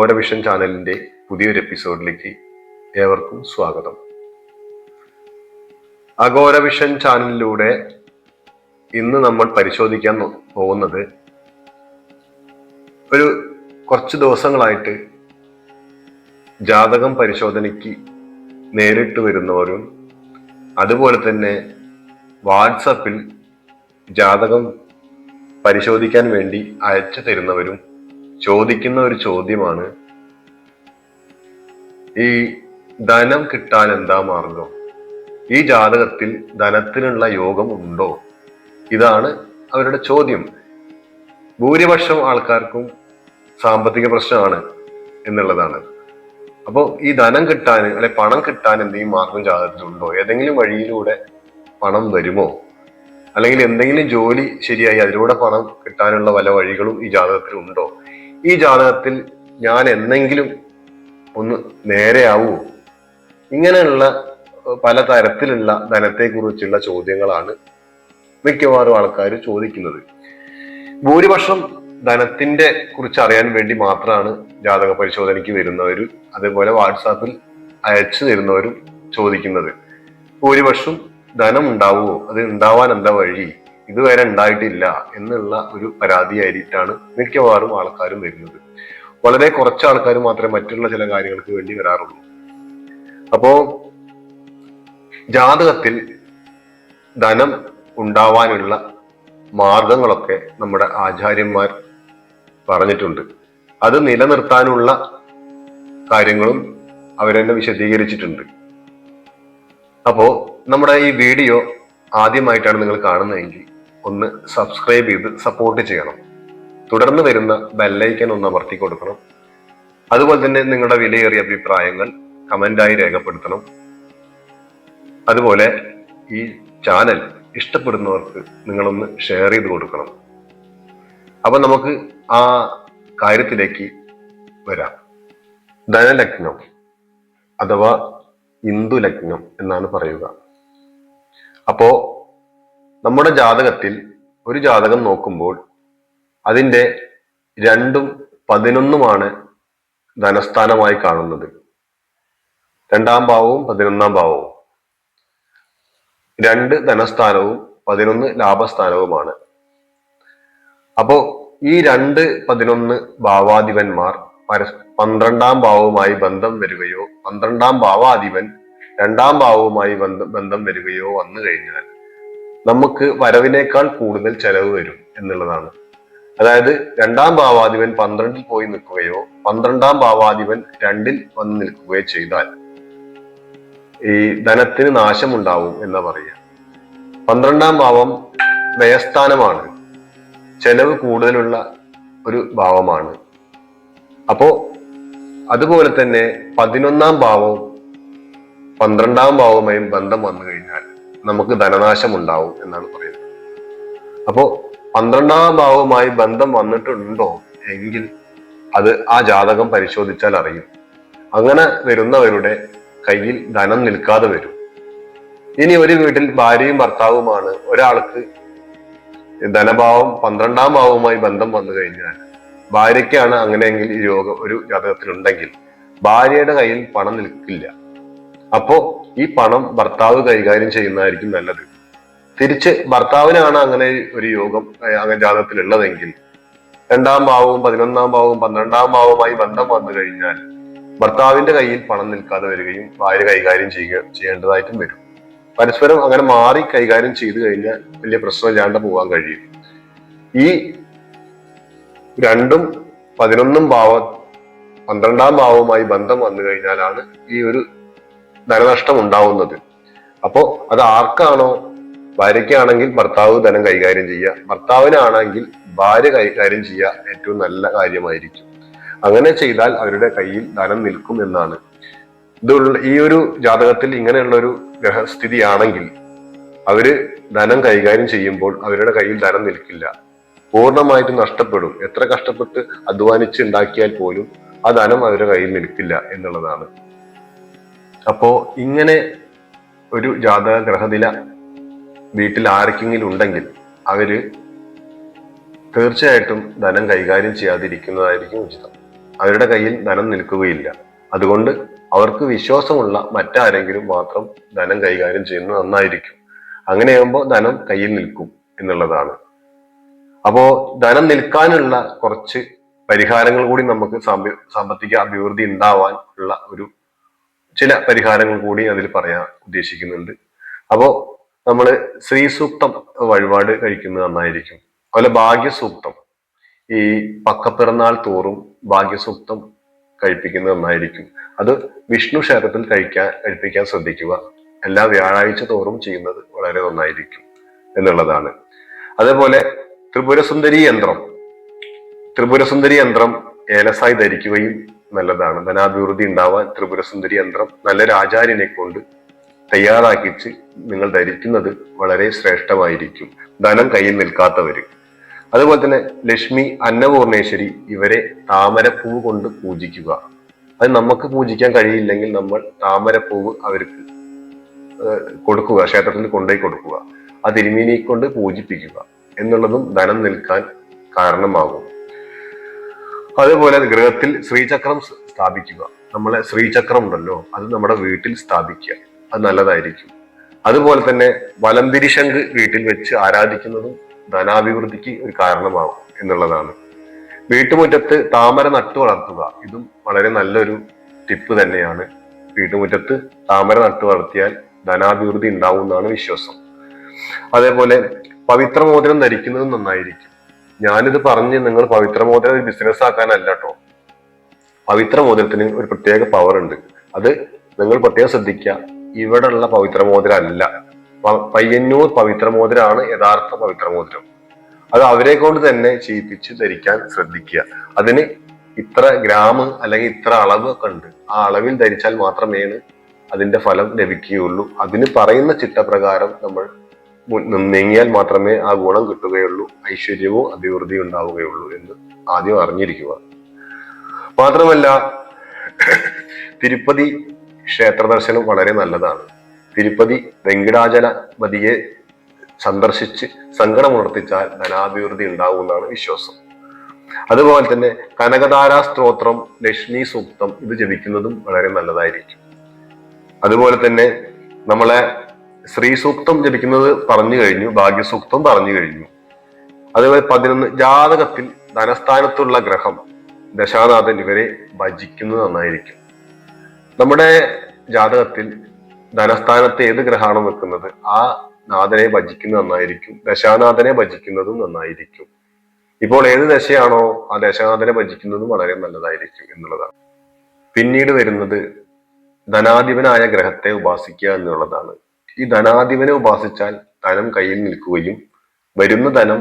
Vision ചാനലിന്റെ പുതിയൊരു എപ്പിസോഡിലേക്ക് ഏവർക്കും സ്വാഗതം. അഗോര വിഷൻ ചാനലിലൂടെ ഇന്ന് നമ്മൾ പരിശോധിക്കാൻ പോകുന്നത് ഒരു കുറച്ച് ദിവസങ്ങളായിട്ട് ജാതകം പരിശോധനയ്ക്ക് നേരിട്ട് വരുന്നവരും അതുപോലെ തന്നെ വാട്സപ്പിൽ ജാതകം പരിശോധിക്കാൻ വേണ്ടി അയച്ചു തരുന്നവരും ചോദിക്കുന്ന ഒരു ചോദ്യമാണ്. ഈ ധനം കിട്ടാൻ എന്താ മാർഗം? ഈ ജാതകത്തിൽ ധനത്തിനുള്ള യോഗം ഉണ്ടോ? ഇതാണ് അവരുടെ ചോദ്യം. ഭൂരിപക്ഷം ആൾക്കാർക്കും സാമ്പത്തിക പ്രശ്നമാണ് എന്നുള്ളതാണ്. അപ്പോൾ ഈ ധനം കിട്ടാൻ അല്ലെ പണം കിട്ടാൻ എന്തെങ്കിലും മാർഗം ജാതകത്തിലുണ്ടോ ഏതെങ്കിലും വഴിയിലൂടെ പണം വരുമോ? അല്ലെങ്കിൽ എന്തെങ്കിലും ജോലി ശരിയായി അതിലൂടെ പണം കിട്ടാനുള്ള പല വഴികളും ഈ ജാതകത്തിൽ ഉണ്ടോ? ഈ ജാതകത്തിൽ ഞാൻ എന്നെങ്കിലും ഒന്ന് നേരെയാവുമോ ഇങ്ങനെയുള്ള പല തരത്തിലുള്ള ധനത്തെക്കുറിച്ചുള്ള ചോദ്യങ്ങളാണ് മിക്കവാറും ആൾക്കാർ ചോദിക്കുന്നത്. ഭൂരിപക്ഷം ധനത്തിന്റെ കുറിച്ച് അറിയാൻ വേണ്ടി മാത്രമാണ് ജാതക പരിശോധനയ്ക്ക് വരുന്നവരും അതേപോലെ വാട്സാപ്പിൽ അയച്ചു തരുന്നവരും ചോദിക്കുന്നത്. ഭൂരിപക്ഷം ധനം ഉണ്ടാവുമോ? അത് ഉണ്ടാവാൻ എന്താ വഴി? ഇതുവരെ ഉണ്ടായിട്ടില്ല എന്നുള്ള ഒരു പരാതിയായിട്ടാണ് മിക്കവാറും ആൾക്കാരും വരുന്നത്. വളരെ കുറച്ച് ആൾക്കാർ മാത്രമേ മറ്റുള്ള ചില കാര്യങ്ങൾക്ക് വേണ്ടി വരാറുള്ളൂ. അപ്പോ ജാതകത്തിൽ ധനം ഉണ്ടാവാനുള്ള മാർഗങ്ങളൊക്കെ നമ്മുടെ ആചാര്യന്മാർ പറഞ്ഞിട്ടുണ്ട്. അത് നിലനിർത്താനുള്ള കാര്യങ്ങളും അവരെന്നെ വിശദീകരിച്ചിട്ടുണ്ട്. അപ്പോ നമ്മുടെ ഈ വീഡിയോ ആദ്യമായിട്ടാണ് നിങ്ങൾ കാണുന്നതെങ്കിൽ ഒന്ന് സബ്സ്ക്രൈബ് ചെയ്ത് സപ്പോർട്ട് ചെയ്യണം. തുടർന്ന് വരുന്ന ബെല്ലൈക്കൻ ഒന്ന് അമർത്തി കൊടുക്കണം. അതുപോലെ തന്നെ നിങ്ങളുടെ വിലയേറിയ അഭിപ്രായങ്ങൾ കമന്റായി രേഖപ്പെടുത്തണം. അതുപോലെ ഈ ചാനൽ ഇഷ്ടപ്പെടുന്നവർക്ക് നിങ്ങളൊന്ന് ഷെയർ ചെയ്ത് കൊടുക്കണം. അപ്പം നമുക്ക് ആ കാര്യത്തിലേക്ക് വരാം. ധനലഗ്നം അഥവാ ഹിന്ദു ലഗ്നം എന്നാണ് പറയുക. അപ്പോ നമ്മുടെ ജാതകത്തിൽ ഒരു ജാതകം നോക്കുമ്പോൾ അതിന്റെ രണ്ടും പതിനൊന്നുമാണ് ധനസ്ഥാനമായി കാണുന്നത്. രണ്ടാം ഭാവവും പതിനൊന്നാം ഭാവവും. രണ്ട് ധനസ്ഥാനവും പതിനൊന്ന് ലാഭസ്ഥാനവുമാണ്. അപ്പോ ഈ രണ്ട് പതിനൊന്ന് ഭാവാധിപന്മാർ പന്ത്രണ്ടാം ഭാവവുമായി ബന്ധം വരികയോ പന്ത്രണ്ടാം ഭാവാധിപൻ രണ്ടാം ഭാവവുമായി ബന്ധം ബന്ധം വരികയോ വന്നു കഴിഞ്ഞാൽ നമുക്ക് വരവിനേക്കാൾ കൂടുതൽ ചെലവ് വരും എന്നുള്ളതാണ്. അതായത് രണ്ടാം ഭാവാധിപൻ പന്ത്രണ്ടിൽ പോയി നിൽക്കുകയോ പന്ത്രണ്ടാം ഭാവാധിപൻ രണ്ടിൽ വന്ന് നിൽക്കുകയോ ചെയ്താൽ ഈ ധനത്തിന് നാശമുണ്ടാവും എന്ന് പറയുക. പന്ത്രണ്ടാം ഭാവം വ്യയസ്ഥാനമാണ്. ചെലവ് കൂടുതലുള്ള ഒരു ഭാവമാണ്. അപ്പോ അതുപോലെ തന്നെ പതിനൊന്നാം ഭാവവും പന്ത്രണ്ടാം ഭാവവുമായും ബന്ധം വന്നു കഴിഞ്ഞാൽ നമുക്ക് ധനനാശം ഉണ്ടാവും എന്നാണ് പറയുന്നത്. അപ്പോ പന്ത്രണ്ടാം ഭാവവുമായി ബന്ധം വന്നിട്ടുണ്ടോ? എങ്കിൽ അത് ആ ജാതകം പരിശോധിച്ചാൽ അറിയും. അങ്ങനെ വരുന്നവരുടെ കയ്യിൽ ധനം നിൽക്കാതെ വരും. ഇനി ഒരു വീട്ടിൽ ഭാര്യയും ഭർത്താവുമാണ്. ഒരാൾക്ക് ധനഭാവം പന്ത്രണ്ടാം ഭാവവുമായി ബന്ധം വന്നു കഴിഞ്ഞാൽ ഭാര്യയ്ക്കാണ് അങ്ങനെയെങ്കിൽ ഈ രോഗം ഒരു ജാതകത്തിലുണ്ടെങ്കിൽ ഭാര്യയുടെ കയ്യിൽ പണം നിൽക്കില്ല. അപ്പോ ഈ പണം ഭർത്താവ് കൈകാര്യം ചെയ്യുന്നതായിരിക്കും നല്ലത്. തിരിച്ച് ഭർത്താവിനാണ് അങ്ങനെ ഒരു യോഗം അങ്ങനെ ജാതകത്തിൽ ഉള്ളതെങ്കിൽ രണ്ടാം ഭാവവും പതിനൊന്നാം ഭാവവും പന്ത്രണ്ടാം ഭാവവുമായി ബന്ധം വന്നു കഴിഞ്ഞാൽ ഭർത്താവിന്റെ കയ്യിൽ പണം നിൽക്കാതെ വരികയും ഭാര്യ കൈകാര്യം ചെയ്യുക ചെയ്യേണ്ടതായിട്ടും വരും. പരസ്പരം അങ്ങനെ മാറി കൈകാര്യം ചെയ്തു കഴിഞ്ഞാൽ വലിയ പ്രശ്നമില്ലാണ്ട് പോകാൻ കഴിയും. ഈ രണ്ടും പതിനൊന്നും ഭാവ പന്ത്രണ്ടാം ഭാവവുമായി ബന്ധം വന്നു കഴിഞ്ഞാലാണ് ഈ ഒരു ധനനഷ്ടം ഉണ്ടാവുന്നത് അപ്പോ അത് ആർക്കാണോ? ഭാര്യയ്ക്കാണെങ്കിൽ ഭർത്താവ് ധനം കൈകാര്യം ചെയ്യുക. ഭർത്താവിനാണെങ്കിൽ ഭാര്യ കൈകാര്യം ചെയ്യുക ഏറ്റവും നല്ല കാര്യമായിരിക്കും. അങ്ങനെ ചെയ്താൽ അവരുടെ കയ്യിൽ ധനം നിൽക്കും എന്നാണ്. ഇതുള്ള ഈ ഒരു ജാതകത്തിൽ ഇങ്ങനെയുള്ള ഒരു ഗ്രഹസ്ഥിതിയാണെങ്കിൽ അവർ ധനം കൈകാര്യം ചെയ്യുമ്പോൾ അവരുടെ കയ്യിൽ ധനം നിൽക്കില്ല. പൂർണമായിട്ട് നഷ്ടപ്പെടും. എത്ര കഷ്ടപ്പെട്ട് അധ്വാനിച്ച് ഉണ്ടാക്കിയാൽ പോലും ആ ധനം അവരുടെ കയ്യിൽ നിൽക്കില്ല എന്നുള്ളതാണ്. അപ്പോ ഇങ്ങനെ ഒരു ജാതക ഗ്രഹനില വീട്ടിൽ ആർക്കെങ്കിലും ഉണ്ടെങ്കിൽ അവർ തീർച്ചയായിട്ടും ധനം കൈകാര്യം ചെയ്യാതിരിക്കുന്നതായിരിക്കും ഉചിതം. അവരുടെ കയ്യിൽ ധനം നിൽക്കുകയില്ല. അതുകൊണ്ട് അവർക്ക് വിശ്വാസമുള്ള മറ്റാരെങ്കിലും മാത്രം ധനം കൈകാര്യം ചെയ്യുന്നത് നന്നായിരിക്കും. അങ്ങനെയാകുമ്പോൾ ധനം കയ്യിൽ നിൽക്കും എന്നുള്ളതാണ്. അപ്പോ ധനം നിൽക്കാനുള്ള കുറച്ച് പരിഹാരങ്ങൾ കൂടി നമുക്ക് സാമ്പ- സാമ്പത്തിക അഭിവൃദ്ധി ഉണ്ടാവാൻ ഉള്ള ഒരു ചില പരിഹാരങ്ങൾ കൂടി അതിൽ പറയാൻ ഉദ്ദേശിക്കുന്നുണ്ട്. അപ്പോൾ നമ്മൾ ശ്രീസൂക്തം വഴിപാട് കഴിക്കുന്നത് നന്നായിരിക്കും. അതുപോലെ ഭാഗ്യസൂക്തം. ഈ പക്കപ്പിറന്നാൾ തോറും ഭാഗ്യസൂക്തം കഴിപ്പിക്കുന്നത് നന്നായിരിക്കും. അത് വിഷ്ണു ക്ഷേത്രത്തിൽ കഴിക്കാൻ കഴിപ്പിക്കാൻ ശ്രദ്ധിക്കുക. എല്ലാ വ്യാഴാഴ്ച തോറും ചെയ്യുന്നത് വളരെ നന്നായിരിക്കും എന്നുള്ളതാണ്. അതേപോലെ ത്രിപുരസുന്ദരി യന്ത്രം. ത്രിപുരസുന്ദരി യന്ത്രം ഏലസായി ധരിക്കുകയും നല്ലതാണ്. ധനാഭിവൃദ്ധി ഉണ്ടാവാൻ ത്രിപുര സുന്ദരി യന്ത്രം നല്ലൊരു ആചാര്യനെ കൊണ്ട് തയ്യാറാക്കിച്ച് നിങ്ങൾ ധരിക്കുന്നത് വളരെ ശ്രേഷ്ഠമായിരിക്കും. ധനം കയ്യിൽ നിൽക്കാത്തവര്. അതുപോലെ തന്നെ ലക്ഷ്മി അന്നപൂർണേശ്വരി ഇവരെ താമരപ്പൂവ് കൊണ്ട് പൂജിക്കുക. അത് നമുക്ക് പൂജിക്കാൻ കഴിയില്ലെങ്കിൽ നമ്മൾ താമരപ്പൂവ് അവർക്ക് കൊടുക്കുക ക്ഷേത്രത്തിൽ കൊണ്ടുപോയി കൊടുക്കുക. ആ തിരുമീനെ കൊണ്ട് പൂജിപ്പിക്കുക എന്നുള്ളതും ധനം നിൽക്കാൻ കാരണമാകും. അതുപോലെ ഗൃഹത്തിൽ ശ്രീചക്രം സ്ഥാപിക്കുക. നമ്മളെ ശ്രീചക്രം ഉണ്ടല്ലോ അത് നമ്മുടെ വീട്ടിൽ സ്ഥാപിക്കുക. അത് നല്ലതായിരിക്കും. അതുപോലെ തന്നെ വലംതിരിശങ്ക് വീട്ടിൽ വെച്ച് ആരാധിക്കുന്നതും ധനാഭിവൃദ്ധിക്ക് ഒരു കാരണമാകും എന്നുള്ളതാണ്. വീട്ടുമുറ്റത്ത് താമര നട്ടു വളർത്തുക ഇതും വളരെ നല്ലൊരു ടിപ്പ് തന്നെയാണ്. വീട്ടുമുറ്റത്ത് താമര നട്ടു വളർത്തിയാൽ ധനാഭിവൃദ്ധി ഉണ്ടാവും എന്നാണ് വിശ്വാസം. അതേപോലെ പവിത്രമോതിരം ധരിക്കുന്നതും നന്നായിരിക്കും. ഞാനിത് പറഞ്ഞ് നിങ്ങൾ പവിത്രമോതിരം ബിസിനസ് ആക്കാനല്ല കേട്ടോ പവിത്രമോതിരത്തിന് ഒരു പ്രത്യേക പവർ ഉണ്ട്. അത് നിങ്ങൾ പ്രത്യേകം ശ്രദ്ധിക്കുക ഇവിടെ ഉള്ള പവിത്രമോതിരം അല്ല പയ്യന്നൂർ പവിത്രമോതിരമാണ് യഥാർത്ഥ പവിത്രമോതിരം. അത് അവരെ കൊണ്ട് തന്നെ ചെയ്യിപ്പിച്ച് ധരിക്കാൻ ശ്രദ്ധിക്കുക അതിന് ഇത്ര ഗ്രാം അല്ലെങ്കിൽ ഇത്ര അളവ് ഒക്കെ ഉണ്ട്. ആ അളവിൽ ധരിച്ചാൽ മാത്രമേ അതിന്റെ ഫലം ലഭിക്കുകയുള്ളൂ. അതിന് പറയുന്ന ചിട്ടപ്രകാരം നമ്മൾ നീങ്ങിയാൽ മാത്രമേ ആ ഗുണം കിട്ടുകയുള്ളൂ ഐശ്വര്യവും അഭിവൃദ്ധിയും ഉണ്ടാവുകയുള്ളൂ എന്ന് ആദ്യം അറിഞ്ഞിരിക്കുക. മാത്രമല്ല തിരുപ്പതി ക്ഷേത്ര ദർശനം വളരെ നല്ലതാണ്. തിരുപ്പതി വെങ്കിടാചലപതിയെ സന്ദർശിച്ച് സങ്കടമുണർത്തിച്ചാൽ ധനാഭിവൃദ്ധി ഉണ്ടാവുമെന്നാണ് വിശ്വാസം. അതുപോലെ തന്നെ കനകധാരാ സ്ത്രോത്രം ലക്ഷ്മി സൂക്തം ഇത് ജപിക്കുന്നതും വളരെ നല്ലതായിരിക്കും. അതുപോലെ തന്നെ നമ്മളെ ശ്രീ സൂക്തം ജപിക്കുന്നത് പറഞ്ഞു കഴിഞ്ഞു ഭാഗ്യസൂക്തം പറഞ്ഞു കഴിഞ്ഞു. അതുപോലെ പതിനൊന്ന് ജാതകത്തിൽ ധനസ്ഥാനത്തുള്ള ഗ്രഹം ദശാനാഥൻ ഇവരെ ഭജിക്കുന്നത് നന്നായിരിക്കും. നമ്മുടെ ജാതകത്തിൽ ധനസ്ഥാനത്ത് ഏത് ഗ്രഹമാണ് നിൽക്കുന്നത് ആ നാഥനെ ഭജിക്കുന്നത് നന്നായിരിക്കും ദശാനാഥനെ ഭജിക്കുന്നതും നന്നായിരിക്കും. ഇപ്പോൾ ഏത് ദശയാണോ ആ ദശാനാഥനെ ഭജിക്കുന്നതും വളരെ നല്ലതായിരിക്കും എന്നുള്ളതാണ്. പിന്നീട് വരുന്നത് ധനാധിപനായ ഗ്രഹത്തെ ഉപാസിക്കുക എന്നുള്ളതാണ്. ഈ ധനാധിപനെ ഉപാസിച്ചാൽ ധനം കയ്യിൽ നിൽക്കുകയും വരുന്ന ധനം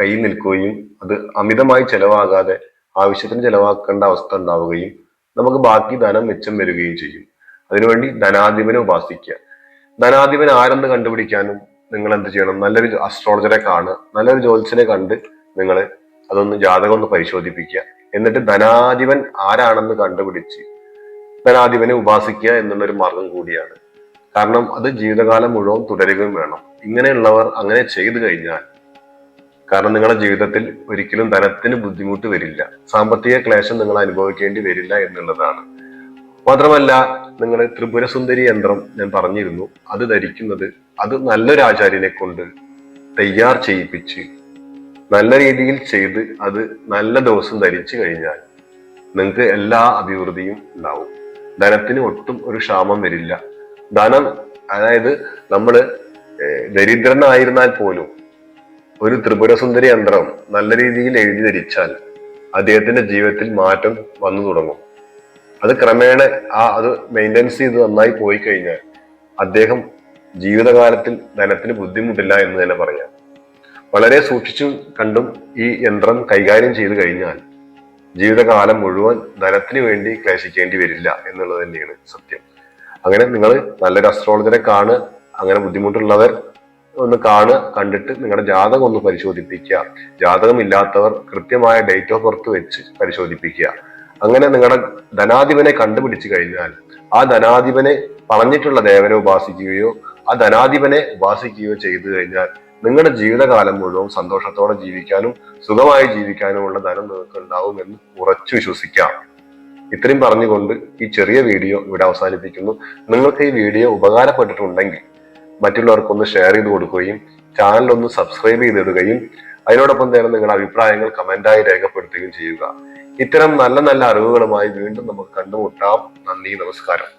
കയ്യിൽ നിൽക്കുകയും അത് അമിതമായി ചെലവാകാതെ ആവശ്യത്തിന് ചെലവാക്കേണ്ട അവസ്ഥ ഉണ്ടാവുകയും നമുക്ക് ബാക്കി ധനം മെച്ചം വരികയും ചെയ്യും. അതിനുവേണ്ടി ധനാധിപനെ ഉപാസിക്കുക. ധനാധിപൻ ആരെന്ന് കണ്ടുപിടിക്കാനും നിങ്ങൾ എന്ത് ചെയ്യണം? നല്ലൊരു അസ്ട്രോളജറെ കാണുക നല്ലൊരു ജ്യോത്സ്യനെ കണ്ട് നിങ്ങൾ അതൊന്ന് ജാതകം ഒന്ന് പരിശോധിപ്പിക്കുക. എന്നിട്ട് ധനാധിപൻ ആരാണെന്ന് കണ്ടുപിടിച്ച് ധനാധിപനെ ഉപാസിക്കുക എന്നുള്ളൊരു മാർഗം കൂടിയാണ്. കാരണം അത് ജീവിതകാലം മുഴുവൻ തുടരുകയും വേണം. ഇങ്ങനെയുള്ളവർ അങ്ങനെ ചെയ്തു കഴിഞ്ഞാൽ കാരണം നിങ്ങളുടെ ജീവിതത്തിൽ ഒരിക്കലും ധനത്തിന് ബുദ്ധിമുട്ട് വരില്ല. സാമ്പത്തിക ക്ലേശം നിങ്ങൾ അനുഭവിക്കേണ്ടി വരില്ല എന്നുള്ളതാണ്. മാത്രമല്ല നിങ്ങൾ ത്രിപുരസുന്ദരി യന്ത്രം ഞാൻ പറഞ്ഞിരുന്നു. അത് ധരിക്കുന്നത് അത് നല്ലൊരു ആചാര്യനെ കൊണ്ട് തയ്യാർ ചെയ്യിപ്പിച്ച് നല്ല രീതിയിൽ ചെയ്ത് അത് നല്ല ദിവസം ധരിച്ചു കഴിഞ്ഞാൽ നിങ്ങൾക്ക് എല്ലാ അഭിവൃദ്ധിയും ഉണ്ടാവും. ധനത്തിന് ഒട്ടും ഒരു ക്ഷാമം വരില്ല. ധനം അതായത് നമ്മൾ ദരിദ്രനായിരുന്നാൽ പോലും ഒരു ത്രിപുരസുന്ദരി യന്ത്രം നല്ല രീതിയിൽ എഴുതി ധരിച്ചാൽ അദ്ദേഹത്തിന്റെ ജീവിതത്തിൽ മാറ്റം വന്നു തുടങ്ങും. അത് ക്രമേണ ആ അത് മെയിന്റെനൻസ് ചെയ്ത് നന്നായി പോയി കഴിഞ്ഞാൽ അദ്ദേഹം ജീവിതകാലത്തിൽ ധനത്തിന് ബുദ്ധിമുട്ടില്ല എന്ന് തന്നെ പറയാം. വളരെ സൂക്ഷിച്ചു കണ്ടും ഈ യന്ത്രം കൈകാര്യം ചെയ്തു കഴിഞ്ഞാൽ ജീവിതകാലം മുഴുവൻ ധനത്തിന് വേണ്ടി ക്ലേശിക്കേണ്ടി വരില്ല എന്നുള്ളത് തന്നെയാണ് സത്യം. അങ്ങനെ നിങ്ങൾ നല്ലൊരു അസ്ട്രോളജറെ കാണുക അങ്ങനെ ബുദ്ധിമുട്ടുള്ളവർ ഒന്ന് കാണുക കണ്ടിട്ട് നിങ്ങളുടെ ജാതകം ഒന്ന് പരിശോധിപ്പിക്കുക. ജാതകം ഇല്ലാത്തവർ കൃത്യമായ ഡേറ്റ് ഓഫ് ബർത്ത് വെച്ച് പരിശോധിപ്പിക്കുക. അങ്ങനെ നിങ്ങളുടെ ധനാധിപനെ കണ്ടുപിടിച്ചു കഴിഞ്ഞാൽ ആ ധനാധിപനെ പറഞ്ഞിട്ടുള്ള ദേവനെ ഉപാസിക്കുകയോ ആ ധനാധിപനെ ഉപാസിക്കുകയോ ചെയ്തു കഴിഞ്ഞാൽ നിങ്ങളുടെ ജീവിതകാലം മുഴുവൻ സന്തോഷത്തോടെ ജീവിക്കാനും സുഖമായി ജീവിക്കാനുമുള്ള ധനം നിങ്ങൾക്ക് ഉണ്ടാവുമെന്ന് ഉറച്ചു വിശ്വസിക്കാം. ഇത്രയും പറഞ്ഞുകൊണ്ട് ഈ ചെറിയ വീഡിയോ ഇവിടെ അവസാനിപ്പിക്കുന്നു. നിങ്ങൾക്ക് ഈ വീഡിയോ ഉപകാരപ്പെട്ടിട്ടുണ്ടെങ്കിൽ മറ്റുള്ളവർക്കൊന്ന് ഷെയർ ചെയ്ത് കൊടുക്കുകയും ചാനൽ ഒന്ന് സബ്സ്ക്രൈബ് ചെയ്തിടുകയും അതിനോടൊപ്പം തന്നെ നിങ്ങളുടെ അഭിപ്രായങ്ങൾ കമന്റായി രേഖപ്പെടുത്തുകയും ചെയ്യുക. ഇത്തരം നല്ല നല്ല അറിവുകളുമായി വീണ്ടും നമുക്ക് കണ്ടുമുട്ടാം. നന്ദി നമസ്കാരം.